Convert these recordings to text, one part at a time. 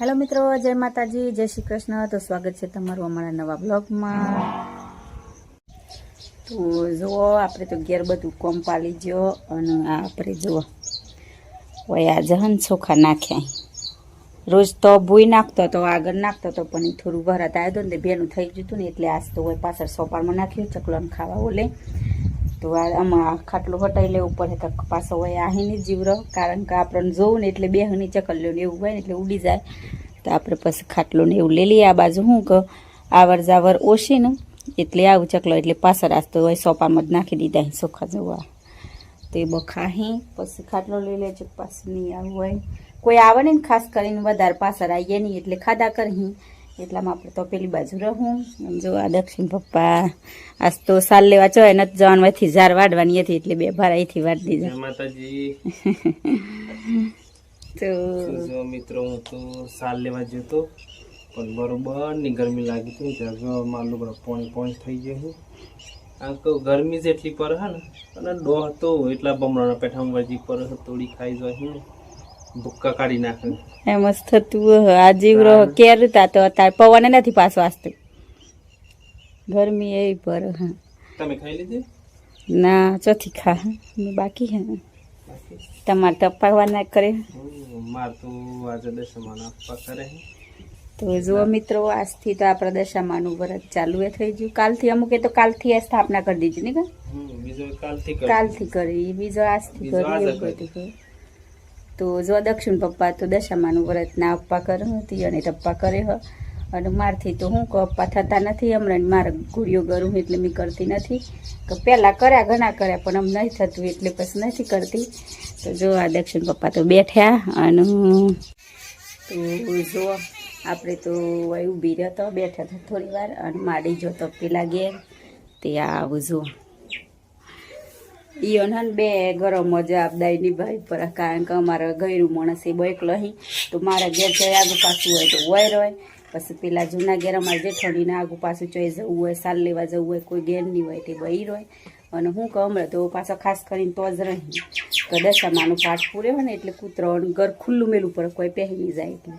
Hello મિત્રો, જય માતાજી, જય શ્રી કૃષ્ણ. તો સ્વાગત છે તમારું અમારા નવા બ્લોગમાં. તો જુઓ, આપણે તો ઘેર બધું કોમ પાલી અને આ આપણે જુઓ વયા જહન ચોખા નાખ્યા. રોજ તો ભૂઈ નાખતો તો, આગળ નાખતો તો, પણ એ થોડું ભરત આવ્યો ને ભેનું થઈ ગયું હતું ને, એટલે આજ તો હોય પાછળ સોપારમાં નાખ્યું, ચકલોને ખાવા ઓલે. તો આમાં ખાટલું હટાઈ લેવું પડે તો પાછો હોય આહીને જીવરો, કારણ કે આપણને જોવું ને એટલે બેહની ચકલ્યો ને એવું હોય ને એટલે ઉડી જાય. તો આપણે પછી ખાટલું ને એવું લઈ લઈએ. આ બાજુ શું કે આવર જાવર ઓછી ને એટલે આવું ચકલો એટલે પાછળ આસતો હોય સોપામાં જ નાખી દીધા સોખા જોવા. તો એ બખાહી પછી ખાટલો લઈ લેજો પાછું નહીં આવું હોય. કોઈ આવે ને ખાસ કરીને વધારે પાછળ આવીએ નહીં એટલે ખાધા કરી એટલામાં આપણે તો પેલી બાજુ રહું. આમ જો આ દક્ષિણ પપ્પા આજ તો સાલ લેવા ચોય નથી જવાનું અહીંથી ઝાર વાડવાની હતી એટલે બે ભાર અહીંથી વાડી દીધા. માતાજી. તો જો મિત્રો હું તો સાલ લેવા જતો પણ બરોબરની ગરમી લાગી હતી. જગમાં લુગડો પોણી પોણી થઈ ગયું હું આમ તો ગરમી જેટલી પર હે ને અને ડોહ તો એટલા બમણાના પેઠામાં વજી પર તોડી ખાઈ જાય હું ને. ભૂક્કા કાઢી નાખે. એમ જ થતું હ. આ જીવરો કેરતા તો અત્યારે પવન નથી પાછો আসતું ગરમી એ પર હા. તમે ખાઈ લીધી? ના ચોથી ખા ને બાકી હે? તમારે તો પકવા ના કરે માર તો આજે દસમાના આપવા કરે તો જુઓ મિત્રો આજથી તો આપણા દશામાનું વ્રત ચાલુ એ થઈ ગયું. કાલથી અમુકે તો કાલથી આ સ્થાપના કરી દીધી ને કાલથી કરી કાલથી કરી બીજો આજથી કરી એવું બધું કરી. તો જો દક્ષિણ પપ્પા તો દશામાનું વ્રત ના અપ્પા કરે હતી અને ટપ્પા કરે હ. અને મારથી તો હું કહું અપ્પા થતા નથી, હમણાં મારે ગુડીઓ કરું એટલે મેં કરતી નથી. કે પહેલાં કર્યા, ઘણા કર્યા, પણ આમ નહીં થતું એટલે પછી નથી કરતી. તો જો આ દક્ષિણ પપ્પા તો બેઠ્યા અને તો જો આપણે તો ઊભી રહ્યો તો બેઠા હતા થોડી વાર અને માડી જો તો પેલા ઘેર તે આવું જો. ઈયોન હન બે ગરમ જવાબદારી નિભાવી પડે કારણ કે અમારે ગયરું માણસ એ બેક લહી તો મારા ઘેર જઈ આગું પાછું હોય તો વય હોય પછી પેલા જૂના ઘેર અમારે જેઠોડીને આગું પાછું ચોઈ જવું હોય સાલ લેવા જવું હોય કોઈ ઘેર નહીં હોય તે બહી હોય અને હું કહું હમણાં તો પાછો ખાસ કરીને તો જ રહી. તો દશામાનું પાઠ પૂરે હોય ને એટલે કૂતરો ઘર ખુલ્લું મેલું પડે કોઈ પહેરી નહીં જાય એટલે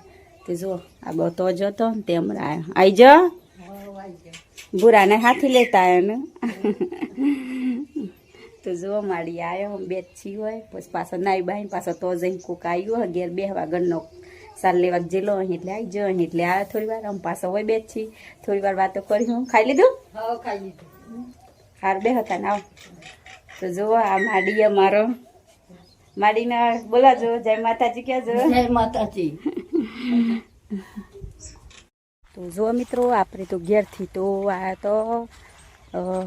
તે જો આ બહુ તો જ હતો ને તે હમણાં આવી આઈ ભૂરાને બુરાને હાથી લેતા એને ને. તો જો માડી આવ્યો બે છી હોય પછી પાછો નાઈ બાઈ પાછો તો જઈને કોક આવ્યો ઘેર બેહવા ઘરનો સાર લેવા જેલો અહીં એટલે આવી જો અહીં એટલે આવે થોડી વાર આમ પાછો હોય બે છી થોડી વાર વાતો કરી હું ખાઈ લીધું? હાર બે હતા ને આવ. તો જુઓ આ માડી અમારો. માડીને બોલાજો જય માતાજી ક્યાં જો જય માતાજી. તો જો મિત્રો આપણે તો ઘેરથી તો આ તો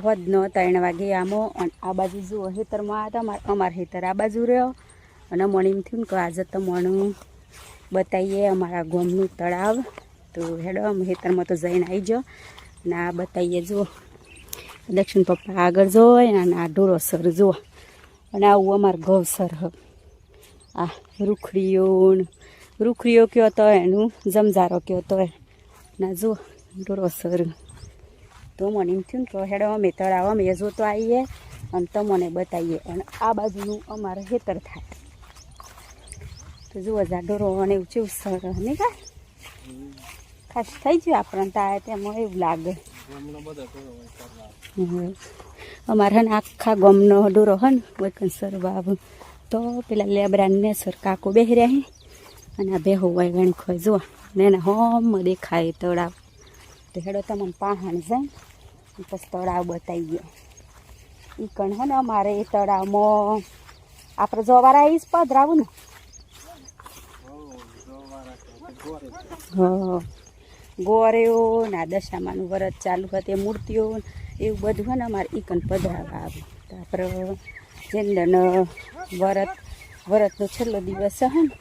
હોદનો ત્રણ વાગે આમો, અને આ બાજુ જુઓ, હેતરમાં હતા, અમાર અમાર હેતર આ બાજુ રહ્યો. અને મણીમ થયું કે આજે તો મણું બતાવીએ અમારા ગોમનું તળાવ. તો હેડો, અમે હેતરમાં તો જઈને આવી જાઓ. અને આ બતાવીએ જુઓ. દક્ષિણ પપ્પા આગળ જોય અને આ ઢોરોસર જુઓ. અને આવું અમારું ગૌસર હ. આ રૂખડીઓ રૂખડીઓ કયો તો એનું જમઝારો કયો તો ના જુઓ ઢોરોસર તો મને થયું કે હેડો અમે તળાવ, અમે જોતો આવીએ અને તમને બતાવીએ. અને આ બાજુનું અમારે હેતર થાય. તો જુઓ જાડોરો અને એવું ચેવું સર નહીં કા? ખાસ થઈ ગયું આપણને તારે તેમાં એવું લાગે. અમારે ને આખા ગમનો ડોરો હન વૈકન સર બાબુ તો પેલા લેબરાને સર કાકો બેહી રહ્યા અને આ બેહો હોય ગણી ખોઈ જુઓ. ને એને હોમ દેખાય તળાવ. તો હેડો તમને પાહણ જાય. તળાવ બતાવી ગયો. એ કણ હે ને અમારે એ તળાવમાં. આપણે જોવારા આવીશ પધરાવું ને ગોરેઓ ના દશામાનું વ્રત ચાલુ હતું એ મૂર્તિઓ એવું બધું હોય ને અમારે ઈકન પધરાવા આવે. તો આપણે જેંદન વ્રત, વ્રતનો છેલ્લો દિવસ હે ને,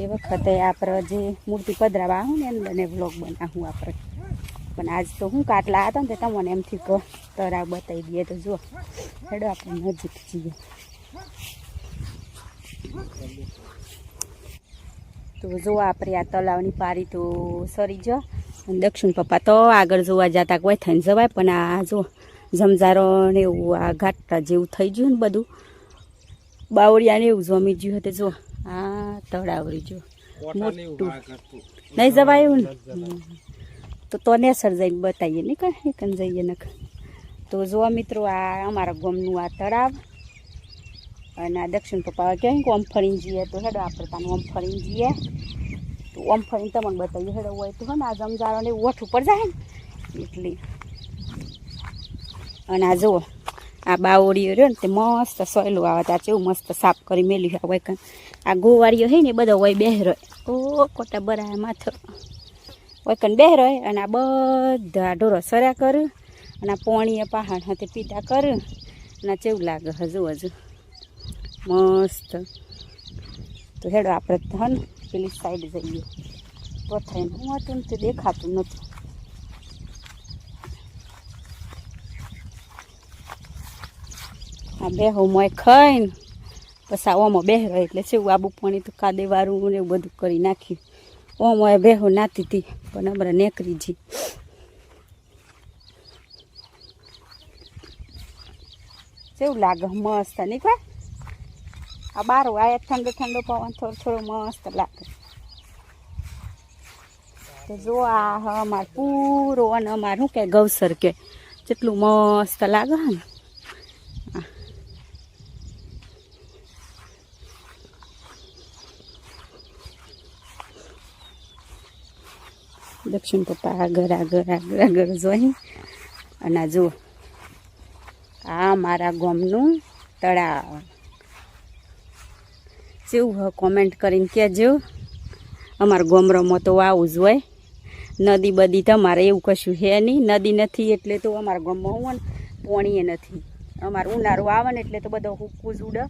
એ વખતે આપણે જે મૂર્તિ પધરાવા આવું ને એને બને વ્લોગ બનાવું આપણે. પણ આજ તો હું કાટલા હતા ને તે તમને એમથી કહો તરા બતાવી દઈએ તો જુઓ. હેડો આપણે નજીક જઈએ. તો જો આપણે આ તળાવની પારી તો સરી જો. અને દક્ષિણ પપ્પા તો આગળ જોવા જતા કોઈ થઈને જવાય પણ આ જો જમઝારો ને એવું આ ઘાટા જેવું થઈ ગયું ને બધું. બાવળિયા ને એવું જમી ગયું હતું જો આ તળાવરી જો મોટું. નહીં જવાયું ને. તો તો નેસર જઈને બતાવીએ ને કાંઈ કન જઈએ ને તો જો મિત્રો, આ અમારા ગમનું આ તળાવ. અને આ દક્ષિણ પપ્પા ક્યાંય કે આમ ફરીને જઈએ તો હેડો આપણે તાનું ઓમ ફરીને જઈએ. તો ઓમ ફરીને તમને બતાવીએ, હેડો હોય તો ને આ જમજારોને ઓઠ ઉપર જાય ને. એટલી. અને આ જુઓ, આ બાવળીઓ રહ્યો ને તે મસ્ત સોયલું આવે, ત્યાં કેવું મસ્ત સાફ કરી મેલ્યું આ હોય કાં આ ગોવાળીઓ હોય ને એ બધો હોય બેહરો ઓ કોટા બરા માથો. વૈકન બેહ રહે અને આ બધા ઢોરો સર્યા કર અને આ પોણીએ પહાડ હાથે પીતા કર અને ચેવું લાગે હજુ હજુ. મસ્ત. તો હેડો આપણે ધન પેલી સાઈડ જઈએ. તો હું હતું તે દેખાતું નથી. આ બેહો મોય ખાઈને. પછી આવામાં ઓમાં બેહ રહે એટલે છે આબુ પાણી તો કાદેવાળું ને એવું બધું કરી નાખ્યું ઓમ હોય બેહો નાતી હતી પણ અમારે નેકરી જી. કેવું લાગે મસ્ત નીકળે આ બાર આ ઠંડો ઠંડો પવન થોડો થોડો મસ્ત લાગે. તો જો આ અમાર પૂરો અને અમાર શું કે ગૌસર કે, જેટલું મસ્ત લાગે ને. દક્ષિણ પપ્પા આગળ આગળ આગળ આગળ જોઈ. અને જુઓ, આ મારા ગામનું તળાવ. જેવું કોમેન્ટ કરીને કહેજો. અમારા ગોમરામાં તો આવું જ હોય. નદી બધી તમારે એવું કશું હે નહીં. નદી નથી એટલે તો અમારા ગામમાં હું પોણીએ નથી. અમારું ઉનાળો આવે ને એટલે તો બધો હુક્કું જ ઉડે.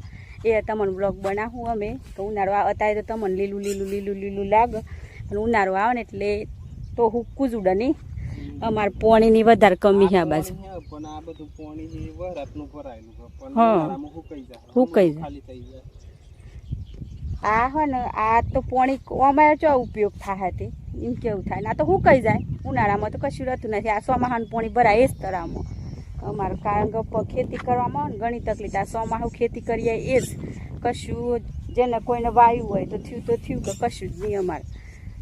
એ તમને બ્લોગ બનાવું અમે. તો ઉનાળો અત્યારે તો તમને લીલું લીલું લીલું લીલું લાગે. અને ઉનાળો આવે ને એટલે તો હુક્કું જ ઉડે નહીં. અમારે પોણીની વધારે કમી છે આ બાજુ. હુકાઈ જાય. આ હો ને આ તો પોણી અમારે ચો ઉપયોગ થાય તે એમ કેવું થાય. ને તો હુકાઈ જાય. ઉનાળામાં તો કશું રહેતું નથી. આ સોમાહાનું પોણી ભરાય એ જ તરામાં. અમારે કારણ કે ખેતી કરવામાં ઘણી તકલીફ. આ સોમાહું ખેતી કરીએ એ જ. કશું જેને કોઈને વાયુ હોય તો થયું તો થયું કે કશું જ નહીં અમારે.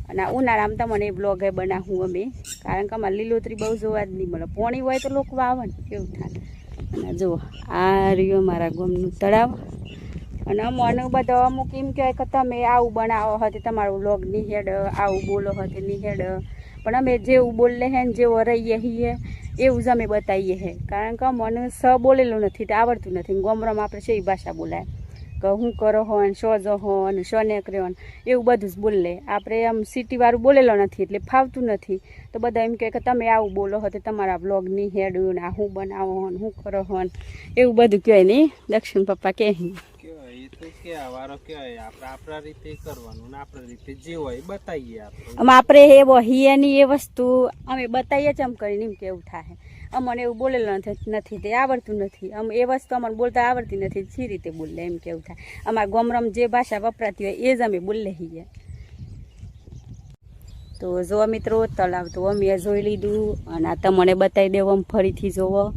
અને આ ઉનાળામાં તમને એ બ્લોગ એ બનાવું અમે કારણ કે અમારે લીલોતરી બહુ જોવા જ નહીં મળે. પોણી હોય તો લોકો આવે ને, કેવું થાય? અને જુઓ, આ રહ્યું અમારા ગામનું તળાવ. અને અમને બધો અમુક એમ કહેવાય કે તમે આવું બનાવો હતી તમારું લોગ નિહેડ, આવું બોલો હતી નિહેડ. પણ અમે જેવું બોલે હે ને જેવો રહીએ છીએ એવું જ અમે બતાવીએ હે. કારણ કે મને સ બોલેલું નથી, તો આવડતું નથી. ગોમરામાં આપણે શેવી ભાષા બોલાય. કે હું કરો હો ને શો જો હો ને શો ને કર્યો ને એવું બધું જ બોલે. આપણે આમ સિટીવાળું બોલેલો નથી એટલે ફાવતું નથી. તો બધા એમ કહે કે તમે આવું બોલો તો તમારા બ્લોગની હેડું ને આ હું બનાવો હો ને હું કરો હો ને એવું બધું કહે નહીં. દક્ષિણ પપ્પા કહે કેવાય એ તો કેવા વારો કેવાય આપણે આપણા રીતે કરવાનું ને આપણા રીતે જે એ વસ્તુ અમે બતાવીએ જ એમ કરીને એમ થાય. અમને એવું બોલેલું નથી તે, આવડતું નથી. અમે એ વસ્તુ અમને બોલતા આવડતી નથી સી રીતે બોલે એમ કેવું થાય. અમારા ગોમરમ જે ભાષા વપરાતી હોય એ જ અમે બોલે છીએ. તો જો મિત્રો તળાવ તો અમે જોઈ લીધું અને તમને બતાવી દેવો ફરીથી જોવો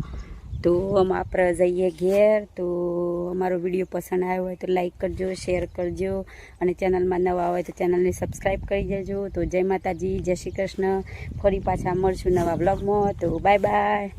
તો આમ આપણે જઈએ ઘેર, તો અમારો વીડિયો પસંદ આવ્યો હોય તો લાઇક કરજો શેર કરજો અને ચેનલમાં નવા હોય તો ચેનલને સબસ્ક્રાઈબ કરી દેજો. તો જય માતાજી, જય શ્રી કૃષ્ણ. ફરી પાછા મળશું નવા બ્લોગમાં તો બાય બાય